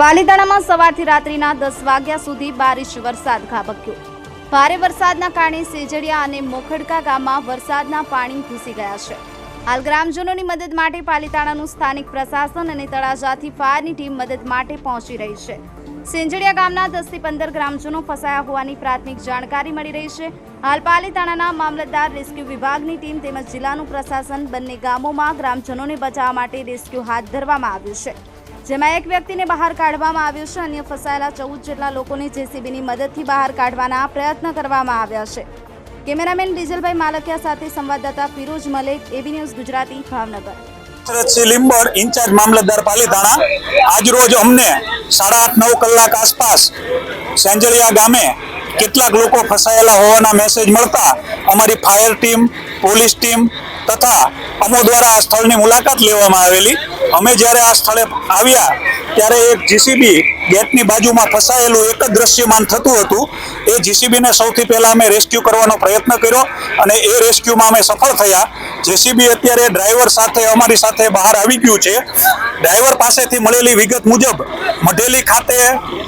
પાલીતાણામાં સવારથી રાત્રિના દસ વાગ્યા સુધી બારિશ વરસાદ ખાબક્યો. ભારે વરસાદના કારણે સેજડિયા અને મોખડકા ગામમાં વરસાદના પાણી ઘૂસી ગયા છે. હાલ ગ્રામજનોની મદદ માટે પાલીતાણાનું સ્થાનિક પ્રશાસન અને તળાજાથી ફાયરની ટીમ મદદ માટે પહોંચી રહી છે. સેંજડિયા ગામના દસથી પંદર ગ્રામજનો ફસાયા હોવાની પ્રાથમિક જાણકારી મળી રહી છે. હાલ પાલીતાણાના મામલતદાર રેસ્ક્યુ વિભાગની ટીમ તેમજ જિલ્લાનું પ્રશાસન બંને ગામોમાં ગ્રામજનોને બચાવવા માટે રેસ્ક્યુ હાથ ધરવામાં આવ્યું છે. જેમાં એક વ્યક્તિને બહાર કાઢવામાં આવ્યો છે, અન્ય ફસાયેલા ચૌદ જેટલા લોકોને જેસીબીની મદદથી બહાર કાઢવાના પ્રયત્ન કરવામાં આવ્યા છે. કેમેરામેન ડીઝલભાઈ માલકિયા સાથે સંવાદદાતા Firoz Malek, AB news Gujarati, Bhavnagar. Dashrathsinh Limbad incharge મામલતદાર પાલીતાણા. આજરોજ અમને સાડા આઠ, નવ કલાક આસપાસ સેંજળિયા ગામે કેટલાક લોકો ફસાયેલા હોવાના મેસેજ મળતા અમારી ફાયર ટીમ પોલીસ ટીમ તથા અમો દ્વારા આ સ્થળની મુલાકાત લેવામાં આવેલી. અમે જ્યારે આ સ્થળે આવ્યા, ત્યારે એક જીસીબી ગેટની બાજુમાં ફસાયેલું એક જ દ્રશ્યમાન થતું હતું. એ જીસીબીને સૌથી પહેલાં અમે રેસ્ક્યુ કરવાનો પ્રયત્ન કર્યો અને એ રેસ્ક્યુમાં અમે સફળ થયા. જેસીબી અત્યારે ડ્રાઈવર સાથે, અમારી સાથે બહાર આવી ગયું છે. ડ્રાઈવર પાસેથી મળેલી વિગત મુજબ, મઢેલી ખાતે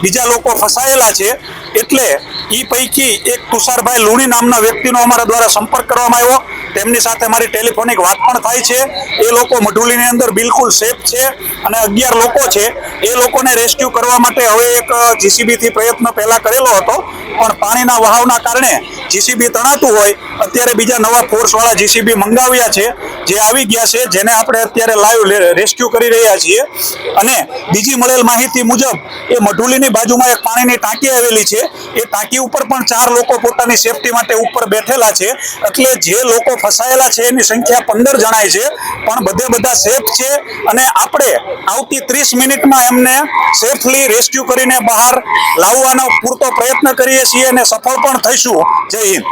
બીજા લોકો ફસાયેલા છે. એટલે એ પૈકી એક તુષારભાઈ લુણી નામના વ્યક્તિનો અમારા દ્વારા સંપર્ક કરવામાં આવ્યો. તેમની સાથે મારી ટેલિફોનિક વાત પણ થાય છે. એ લોકો મઢુલીની અંદર બિલકુલ સેફ છે અને અગિયાર લોકો છે. એ લોકોને રેસ્ક્યુ કરવા માટે હવે એક જીસીબીથી પ્રયત્ન પહેલાં કરેલો હતો. પણ પાણીના વહાવના કારણે જીસીબી તણાતું હોય અત્યારે બીજા નવા ફોર્સવાળા જીસીબી મંગાવ્યા છે, જે આવી ગયા છે, જેને આપણે અત્યારે લાઈવ રેસ્ક્યુ કરી રહ્યા છીએ. અને બીજી મળેલ માહિતી મુજબ, એ મઢુલીની બાજુમાં એક પાણીની ટાંકી આવેલી છે. એ ટાંકી ઉપર પણ ચાર લોકો પોતાની સેફટી માટે ઉપર બેઠેલા છે. એટલે જે લોકો ફસાયેલા છે, એની સંખ્યા પંદર જણાય છે. પણ બધે બધા સેફ છે અને આપણે આવતી ત્રીસ મિનિટમાં એમને સેફલી રેસ્ક્યુ કરીને બહાર લાવવાનો પૂરતો પ્રયત્ન કરીએ છીએ અને સફળ પણ થઈશું. જય હિન્દ.